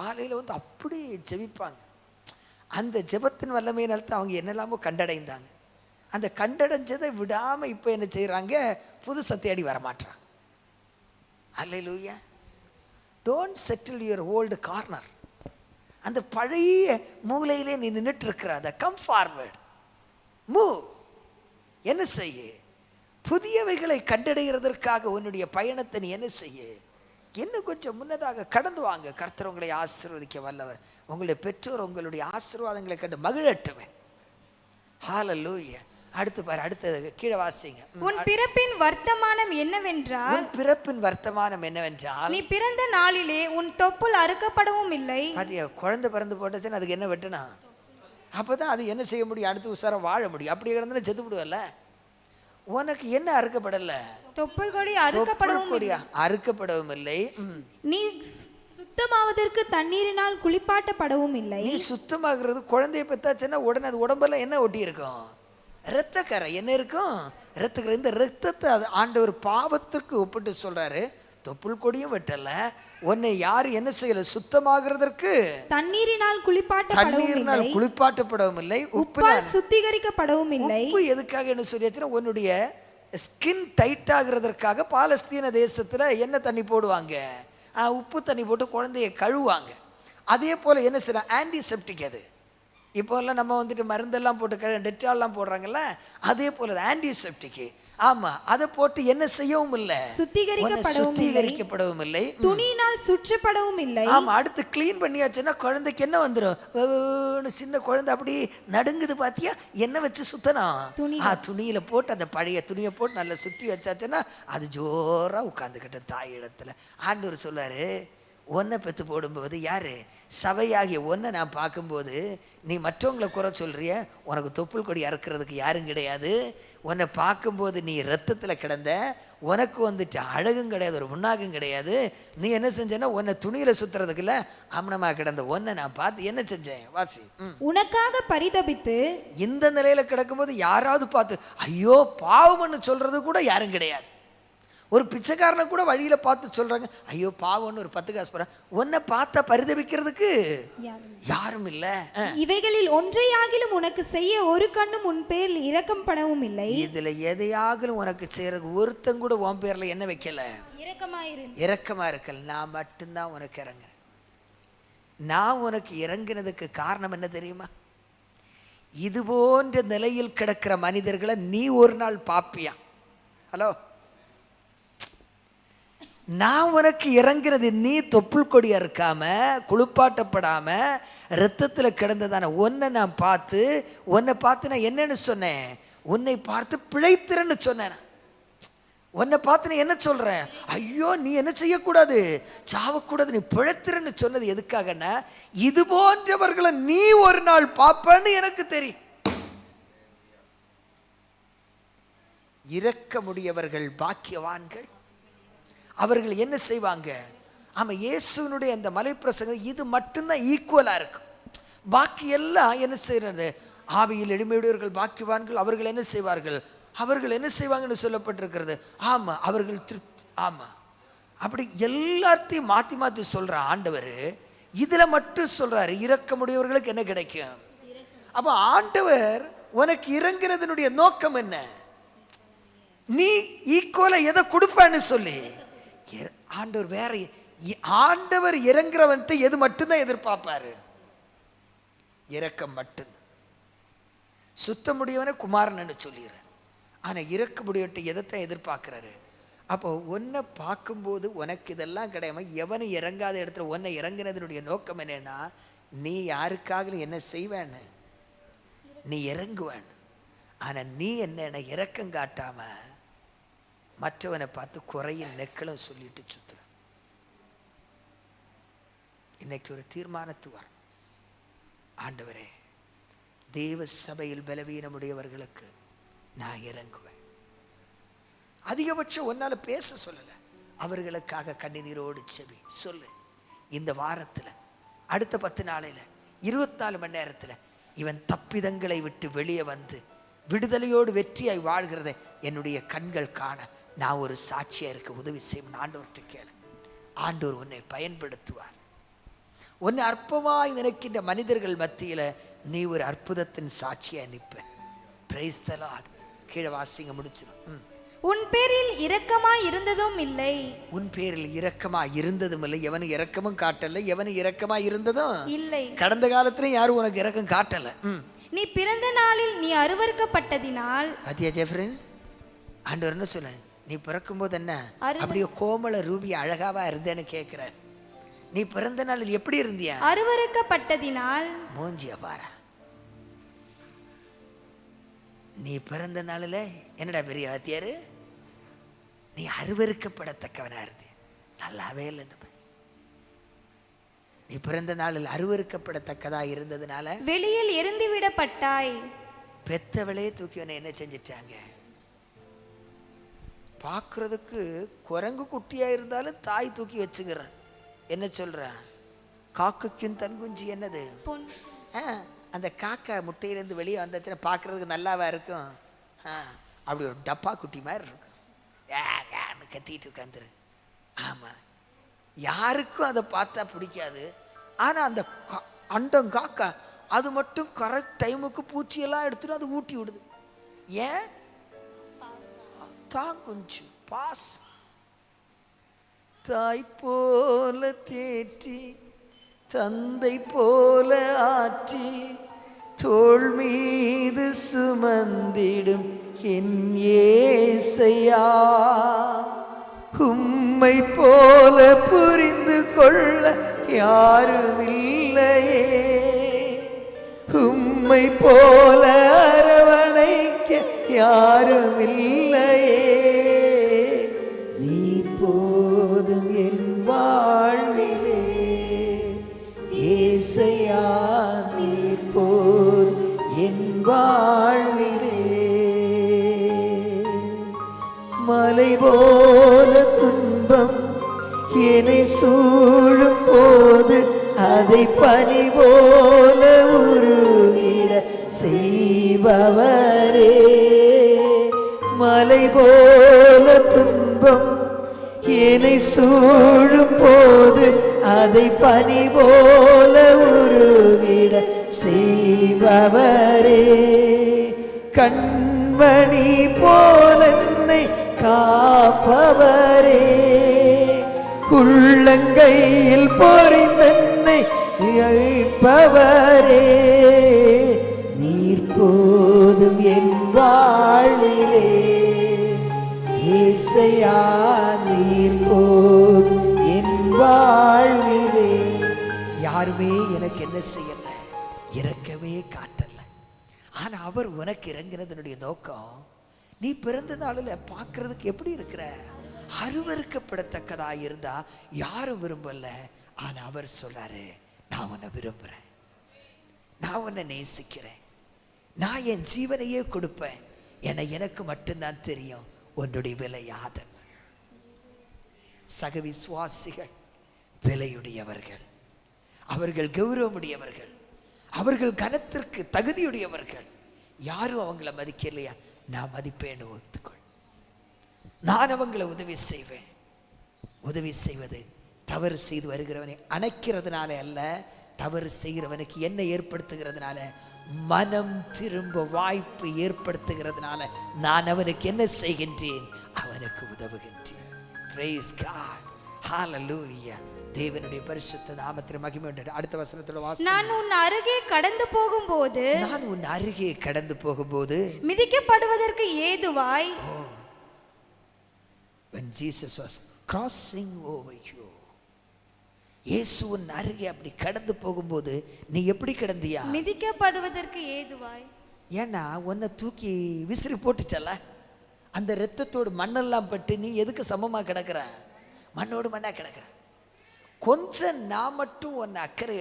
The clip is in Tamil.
காலையில் வந்து அப்படி ஜெபிப்பாங்க. அந்த ஜெபத்தின் வல்லமையினால தான் அவங்க என்னெல்லாமோ கண்டடைந்தாங்க. அந்த கண்டடைஞ்சதை விடாமல் இப்போ என்ன செய்கிறாங்க புதுசை தேடி வரமாட்றாங்க. Hallelujah don't settle your old corner அந்த பழைய மூலையிலே நீ நின்றுட்டு இருக்கிற அதை கம் ஃபார்வர்டு மூவ் என்ன செய்ய? புதியவைகளை கண்டடைகிறதற்காக உன்னுடைய பயணத்தை நீ என்ன செய்ய? இன்னும் கொஞ்சம் முன்னதாக கடந்து வாங்க. கர்த்தர் உங்களை ஆசீர்வதிக்க வல்லவர். உங்களுடைய பெற்றோர் உங்களுடைய ஆசீர்வாதங்களை கண்டு மகிழட்டுமே. ஹalleluya அடுத்து பாரு அடுத்தது கீழே வாசிங்க. உன் பிறப்பின் வர்த்தமானம் என்னவென்றால்? உன் பிறப்பின் வர்த்தமானம் என்னவென்றால்? நீ பிறந்த நாளிலே உன் தொப்புள் அறுக்கப்படவும் இல்லை. பாத்தியா குழந்தை பிறந்து போட்டுச்சுன்னு அதுக்கு என்ன வெட்டணும் அப்போ தான் அது என்ன செய்ய முடியும்? அடுத்து உசாரம் வாழ முடியும். அப்படி கிடந்துன்னு செத்து விடுவல்ல உனக்கு என்ன அறுக்கப்படலை? தொப்புள் கொடி அறுக்கப்படவும் கொடியா அறுக்கப்படவும் இல்லை. நீ சுத்தமாவதற்கு தண்ணீரினால் குளிப்பாட்டப்படவும் இல்லை. நீ சுத்தமாகிறது குழந்தைய பெத்தாச்சுன்னா உடனே அது உடம்பெல்லாம் என்ன ஒட்டி இருக்கும் இரத்தக்கரை என்ன இருக்கும்? இரத்தக்கரை. இந்த இரத்தத்தை அது ஆண்டவர் பாவத்திற்கு ஒப்பிட்டு சொல்றாரு. தொப்புள் கொடியும் வெட்டல. உன்னை யார் என்ன செய்யல? சுத்தமாகிறதற்கு தண்ணீரினால் குளிப்பாட்டப்படவும் தண்ணீர்னால் குளிப்பாட்டப்படவும் இல்லை உப்பு உப்பால் சுத்திகரிக்கப்படவும் இல்லை உப்பு எதுக்காக என்ன சொல்லியாச்சுன்னா உன்னுடைய ஸ்கின் டைட் ஆகுறதற்காக பாலஸ்தீன தேசத்தில் என்ன தண்ணி போடுவாங்க. உப்பு தண்ணி போட்டு குழந்தைய கழுவுவாங்க. அதே போல் என்ன செய்ய ஆன்டிசெப்டிக் அது. இப்போல்லாம் நம்ம வந்துட்டு மருந்தெல்லாம் போட்டு டெட்டால்லாம் போடுறாங்கல்ல? அதே போல் ஆன்டிசெப்டிக்கு ஆமாம் அதை போட்டு என்ன செய்யவும் இல்லை. சுத்திகரிக்கப்படவும் இல்லை. துணியினால் சுற்றப்படவும் இல்லை. ஆமா அடுத்து க்ளீன் பண்ணியாச்சுன்னா குழந்தைக்கு என்ன வந்துடும் சின்ன குழந்தை அப்படி நடுங்குது பாத்தியா? என்ன வச்சு சுத்தணும் துணி. ஆ துணியில போட்டு அந்த பழைய துணியை போட்டு நல்லா சுத்தி வச்சாச்சுன்னா அது ஜோரா உட்காந்துக்கிட்ட தாய் இடத்துல. ஆண்டவர் சொல்லாரு ஒன்றை பெற்று போடும்போது யாரு? சபையாகிய ஒன்றை நான் பார்க்கும்போது நீ மற்றவங்களை குறை சொல்றிய? உனக்கு தொப்புள் கொடி அறுக்கிறதுக்கு யாரும் கிடையாது. உன்னை பார்க்கும்போது நீ ரத்தத்தில் கிடந்த உனக்கு வந்துட்டு அழகும் கிடையாது ஒரு முன்னாகும் கிடையாது. நீ என்ன செஞ்சேன்னா உன்னை துணியில் சுற்றுறதுக்குள்ள அம்மனமாக கிடந்த ஒன்றை நான் பார்த்து என்ன செஞ்சேன்? வாசி. உனக்காக பரிதபித்து இந்த நிலையில் கிடக்கும்போது யாராவது பார்த்து ஐயோ பாவம்னு சொல்கிறது கூட யாரும் கிடையாது. ஒரு பிச்சைக்காரனை கூட வழியில் பார்த்து சொல்கிறாங்க ஐயோ பாவம்னு ஒரு பத்து காசு போகிறேன் உன்னை பார்த்தா பரிதபிக்கிறதுக்கு யாரும் இல்லை. இவைகளில் ஒன்றையாகிலும் உனக்கு செய்ய ஒரு கண்ணும் உன் பேரில் இரக்கம் படவும் இல்லை. இதில் எதையாகலும் உனக்கு செய்கிறதுக்கு ஒருத்தன் கூட உன் பேரில் என்ன வைக்கல? இரக்கமாயிருந்து இரக்கமாக இருக்கல. நான் மட்டும்தான் உனக்கு இறங்குறேன். நான் உனக்கு இறங்குனதுக்கு காரணம் என்ன தெரியுமா? இது போன்ற நிலையில் கிடக்கிற மனிதர்களை நீ ஒரு நாள் பாப்பியா ஹலோ? நான் உனக்கு இறங்குறது நீ தொப்புள் கொடியாக இருக்காம குளிப்பாட்டப்படாம ரத்தத்தில் கிடந்ததான உன்னை நான் பார்த்து உன்னை பார்த்து நான் என்னன்னு சொன்னேன்? உன்னை பார்த்து பிழைத்திறன்னு சொன்னேன். உன்னை பார்த்து நான் என்ன சொல்கிறேன் ஐயோ நீ என்ன செய்யக்கூடாது? சாவக்கூடாது நீ பிழைத்திறன்னு சொன்னது எதுக்காகன்னா இது போன்றவர்களை நீ ஒரு நாள் பார்ப்பன்னு எனக்கு தெரியும். இறக்க முடியவர்கள் பாக்கியவான்கள். அவர்கள் என்ன செய்வாங்க? ஆமாம் இயேசுனுடைய அந்த மலைப்பிரசங்கம் இது மட்டும்தான் ஈக்குவலாக இருக்கும். பாக்கி எல்லாம் என்ன செய்கிறது ஆவியில் எளிமையுடையவர்கள் பாக்கிவான்கள் அவர்கள் என்ன செய்வார்கள்? அவர்கள் என்ன செய்வாங்கன்னு சொல்லப்பட்டிருக்கிறது. ஆமாம் அவர்கள் திருப்தி ஆமாம் அப்படி எல்லாத்தையும் மாற்றி மாற்றி சொல்கிற ஆண்டவர் இதில் மட்டும் சொல்கிறாரு இறக்கமுடையவர்களுக்கு என்ன கிடைக்கும்? அப்போ ஆண்டவர் உனக்கு இறங்குறதுனுடைய நோக்கம் என்ன? நீ ஈக்குவலாக எதை கொடுப்பான்னு சொல்லி. ஆண்டவர் வேற இ- ஆண்டவர் இறங்குறவன்ட்டு எது மட்டும்தான் எதிர்பார்ப்பாரு? இரக்கம் மட்டும்தான் சுத்த முடியவனே குமாரன்னு சொல்லிடுறேன். ஆனால் இறக்க முடியவன்ட்டு எதைத்தான் எதிர்பார்க்குறாரு? அப்போ உன்னை பார்க்கும்போது உனக்கு இதெல்லாம் கிடையாம எவனை இறங்காத இடத்துல உன்னை இறங்குனதனுடைய நோக்கம் என்னென்னா நீ யாருக்காக என்ன செய்வேன்னு? நீ இறங்குவேன் ஆனால் நீ என்ன இறக்கம் காட்டாமல் மற்றவனை பார்த்து குறையும் நெக்களும் சொல்லிட்டு சுத்துற இன்னைக்கு ஒரு தீர்மானத்து வரும். ஆண்டவரே தேவ சபையில் பலவீனமுடையவர்களுக்கு நான் இறங்குவேன். அதிகபட்சம் உன்னால பேச சொல்லலை. அவர்களுக்காக கண்ணீரோடு செவி சொல்லு. இந்த வாரத்தில் அடுத்த பத்து நாளையில் இருபத்தி நாலு மணி நேரத்தில் இவன் தப்பிதங்களை விட்டு வெளியே வந்து விடுதலையோடு வெற்றியாய் வாழ்கிறதை என்னுடைய கண்கள் காண நான் ஒரு சாட்சியாக இருக்க உதவி செய்யும் ஆண்டவர்கிட்ட கேளு. ஆண்டவர் உன்னை பயன்படுத்துவார். உன்னை அற்பமாய் நினைக்கின்ற மனிதர்கள் மத்தியில நீ ஒரு அற்புதத்தின் சாட்சியா நிற்ப பிரைஸ் த லார்ட் கீழே வாசிங்க முடிச்சிடும் ம். உன் பேரில் இரக்கமாய் இருந்ததும் இல்லை. உன் பேரில் இரக்கமா இருந்ததும் இல்லை. எவனு இரக்கமும் காட்டல. எவனு இரக்கமா இருந்ததும் இல்லை. கடந்த காலத்துலயும் யாரும் உனக்கு இரக்கம் காட்டல. நீ பிறந்த நாளில் நீ அருவருக்கப்பட்டதினால் பாத்தியா ஜெஃப்ரின்? ஆண்டவர் என்ன சொன்ன நீ பிறக்கும்போது என்ன? அப்படியே கோமள ரூபி அழகாவா இருந்தேன்னு கேட்கிற நீ பிறந்த நாளில் எப்படி இருந்தியா? அருவருக்கப்பட்டதினால். மூஞ்சிய பாரு. நீ பிறந்த நாளில் என்னடா பெரிய வாத்தியாரு? நீ அருவருக்கப்படத்தக்கவனா இருந்த. நல்லாவே இல்லை இந்த. நீ பிறந்த நாளில் அருவருக்கப்படத்தக்கதா இருந்ததுனால வெளியில் எரிந்துவிடப்பட்டாய். பெத்தவளே தூக்கி என்ன செஞ்சிட்டாங்க? பார்க்கறதுக்கு குரங்கு குட்டியா இருந்தாலும் தாய் தூக்கி வச்சுக்கிறான். என்ன சொல்றான் காக்குக்கும் தன் குஞ்சு என்னது ஆ, அந்த காக்கா முட்டையிலேருந்து வெளியே வந்துச்சுன்னா பார்க்கறதுக்கு நல்லாவா இருக்கும்? ஆ, அப்படி ஒரு டப்பா குட்டி மாதிரி இருக்கும். ஏன்னு கத்திட்டு உட்காந்துரு. ஆமாம் யாருக்கும் அதை பார்த்தா பிடிக்காது. ஆனால் அந்த அண்டம் காக்கா அது மட்டும் கரெக்ட் டைமுக்கு பூச்சியெல்லாம் எடுத்துட்டு அது ஊட்டி விடுது. ஏன்? தாங்குஞ்சு பாஸ். தாய் போல தேற்றி தந்தை போல ஆற்றி தோல் மீது சுமந்திடும் என் ஏசையா. உம்மை போல புரிந்து கொள்ள யாரும் இல்லையே உம்மை போல அற மலை போல துன்பம் என்னை சூழும் போது அதை பனி போல உருகிட செய்பவரே. மலை போல துன்பம் என்னை சூழும் போது அதை பனி போல உருகிட செய்பவரே. கண்மணி போல காப்பவரே. உள்ளங்கையில் பொறிந்தன்னை அழைப்பவரே நீர் போதும் என் வாழ்விலே. ஏசையா நீர் போதும் என் வாழ்விலே. யாருமே எனக்கு என்ன செய்யல இறக்கவே காட்டல. ஆனா அவர் உனக்கு இறங்கினதனுடைய நோக்கம் நீ பிறந்த நாளில் பார்க்கறதுக்கு எப்படி இருக்கிற? அருவறுக்கப்படத்தக்கதாக இருந்தா யாரும் விரும்பல. ஆனா அவர் சொல்லாரு நான் உன்னை விரும்புறேன். நான் உன்னை நேசிக்கிறேன். நான் என் ஜீவனையே கொடுப்பேன். என எனக்கு மட்டும்தான் தெரியும். உன்னுடைய விலை யாதன்? சக விசுவாசிகள் விலையுடையவர்கள். அவர்கள் கௌரவமுடையவர்கள். அவர்கள் கனத்திற்கு தகுதியுடையவர்கள். யாரும் அவங்கள மதிக்கலையா? நான் மதிப்பேன்னு ஒத்துக்கொள். நான் அவங்களை உதவி செய்வேன். உதவி செய்வது தவறு செய்து வருகிறவனை அணைக்கிறதுனால அல்ல தவறு செய்கிறவனுக்கு என்ன ஏற்படுத்துகிறதுனால மனம் திரும்ப வாய்ப்பு ஏற்படுத்துகிறதுனால நான் அவனுக்கு என்ன செய்கின்றேன்? அவனுக்கு உதவுகின்றேன். Hallelujah. தேவனுடைய பரிசுத்த நாமத்தில் மகிமை. அடுத்த வசனத்தோட வாசி நான் உன் அருகே கடந்து போகும்போது நான் உன் அருகே கடந்து போகும்போது மிதிக்கப்படுவதற்கு ஏதுவாய்? when Jesus was crossing over you இயேசு உன் அருகே அப்படி கடந்து போகும்போது நீ எப்படி கடந்தியா? மிதிக்கப்படுவதற்கு ஏதுவாய்? ஏன்னா உன்னை தூக்கி விசிறி போட்டுச்சல அந்த இரத்தத்தோடு மண்ணெல்லாம் பட்டு நீ எதுக்கு சமமா கிடக்குற? மண்ணோடு மண்ணா கிடக்கிறேன். கொஞ்சம் நான் மட்டும் உன்னை அக்கறை எடுக்க